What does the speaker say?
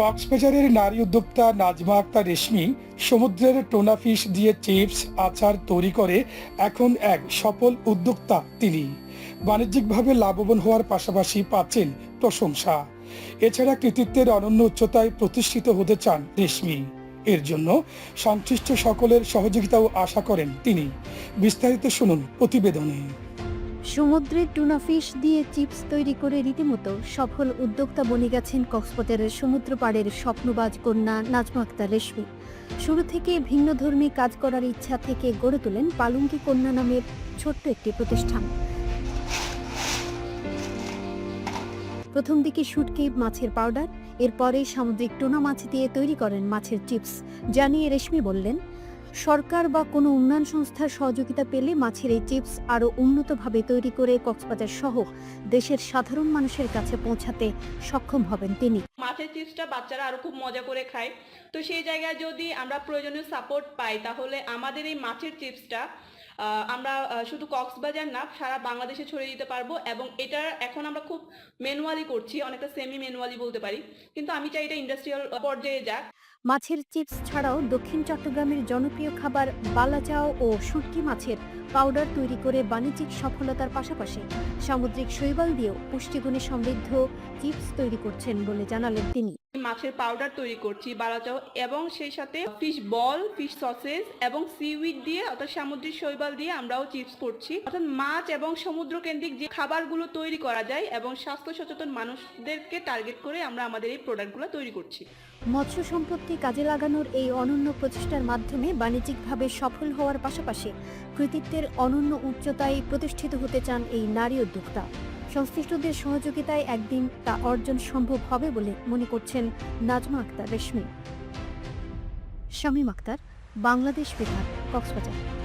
কক্সবাজারের নারী উদ্যোক্তা নাজমা আক্তার রেশমি সমুদ্রের টোনা ফিশ দিয়ে চিপস, আচার তৈরি করে এখন এক সফল উদ্যোক্তা তিনি। বাণিজ্যিকভাবে লাভবান হওয়ার পাশাপাশি পাচ্ছেন প্রশংসা। এছাড়া কৃতিত্বের অনন্য উচ্চতায় প্রতিষ্ঠিত হতে চান রেশমি। এর জন্য সংশ্লিষ্ট সকলের সহযোগিতাও আশা করেন তিনি। বিস্তারিত শুনুন প্রতিবেদনে। সমুদ্রের টুনা ফিশ দিয়ে চিপস তৈরি করে রীতিমতো সফল উদ্যোক্তা বনে গেছেন কক্সবাজারের সমুদ্র পাড়ের স্বপ্নবাজ কন্যা নাজমা আক্তার রেশমি। শুরু থেকে ভিন্নধর্মী কাজ করার ইচ্ছা থেকে গড়ে তোলেন পালঙ্কি কন্যা নামের ছোট্ট একটি প্রতিষ্ঠান। প্রথম দিকে শুটকি মাছের পাউডার, এরপরে সামুদ্রিক টুনা মাছ দিয়ে তৈরি করেন মাছের চিপস। জানিয়ে রেশমি বললেন সরকার বা কোনো উন্নয়ন সংস্থার সহযোগিতা পেলে মাছের এই চিপস আরও উন্নতভাবে তৈরি করে কক্সবাজার সহ দেশের সাধারণ মানুষের কাছে পৌঁছাতে সক্ষম হবেন তিনি। মাছের চিপসটা বাচ্চারা আরও খুব মজা করে খায়। তো সেই জায়গায় যদি আমরা প্রয়োজনীয় সাপোর্ট পাই, তাহলে আমাদের এই মাছের চিপসটা আমরা শুধু কক্সবাজার না, সারা বাংলাদেশে ছড়িয়ে দিতে পারব এবং এটা এখন আমরা খুব ম্যানুয়ালি করছি, অনেকটা সেমি ম্যানুয়ালি বলতে পারি। কিন্তু আমি চাই এটা ইন্ডাস্ট্রিয়াল পর্যায়ে যাক। মাছের চিপস ছাড়াও দক্ষিণ চট্টগ্রামের জনপ্রিয় খাবার বালাচাও ও শুটকি মাছের পাউডার তৈরি করে বাণিজ্যিক সফলতার পাশাপাশি সামুদ্রিক শৈবাল দিয়েও পুষ্টিগুণে সমৃদ্ধ চিপস তৈরি করছেন বলে জানালেন তিনি। মাছের পাউডার তৈরি করছি, বালাচাও, এবং সেই সাথে ফিশ বল ফিশ সসেস এবং সিউইড দিয়ে, অর্থাৎ সামুদ্রিক শৈবাল দিয়ে আমরাও চিপস করছি। অর্থাৎ মাছ এবং সমুদ্র কেন্দ্রিক যে খাবারগুলো তৈরি করা যায় এবং স্বাস্থ্য সচেতন মানুষদেরকে টার্গেট করে আমরা আমাদের এই প্রোডাক্টগুলো তৈরি করছি। মৎস্য সম্পত্তি কাজে লাগানোর এই অনন্য প্রচেষ্টার মাধ্যমে বাণিজ্যিকভাবে সফল হওয়ার পাশাপাশি কৃতিত্বের অনন্য উচ্চতায় প্রতিষ্ঠিত হতে চান এই নারী উদ্যোক্তা। সংশ্লিষ্টদের সহযোগিতায় একদিন তা অর্জন সম্ভব হবে বলে মনে করছেন নাজমা আক্তার রেশমি। শামীম আক্তার, বাংলাদেশ বিভাগ, কক্সবাজার।